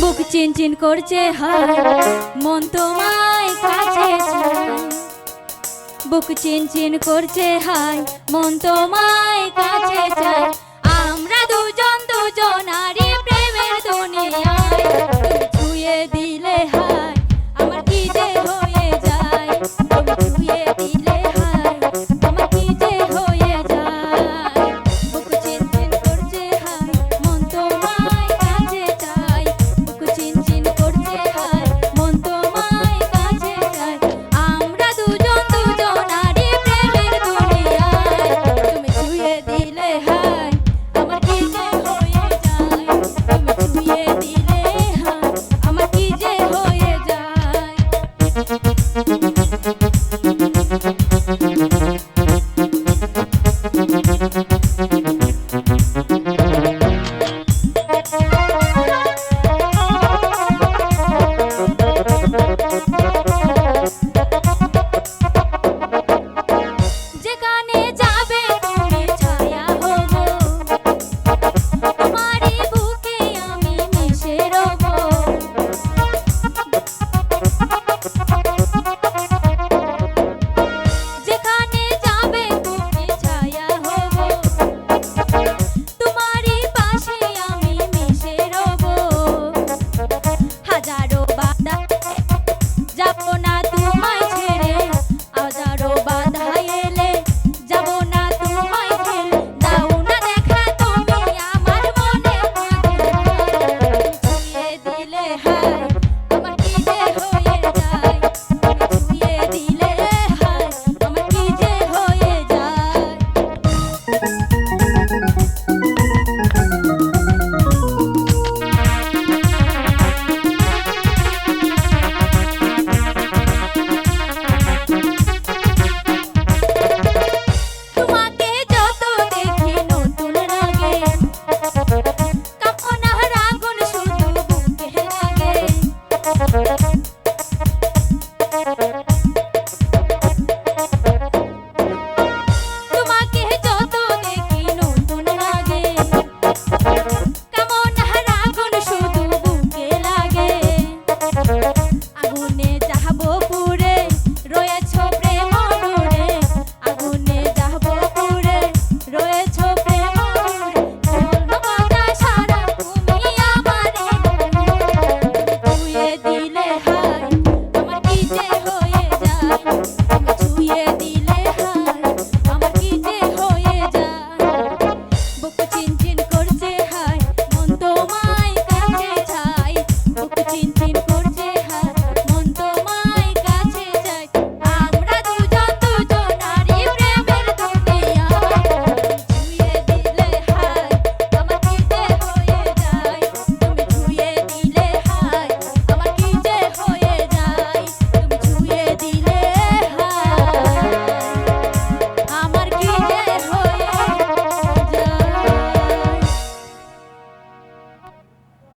বুক চিনচিন করছে হায়, মন তোমায় কাছে চায় বুক চিনচিন করছে হায়, মন তোমায় কাছে চায়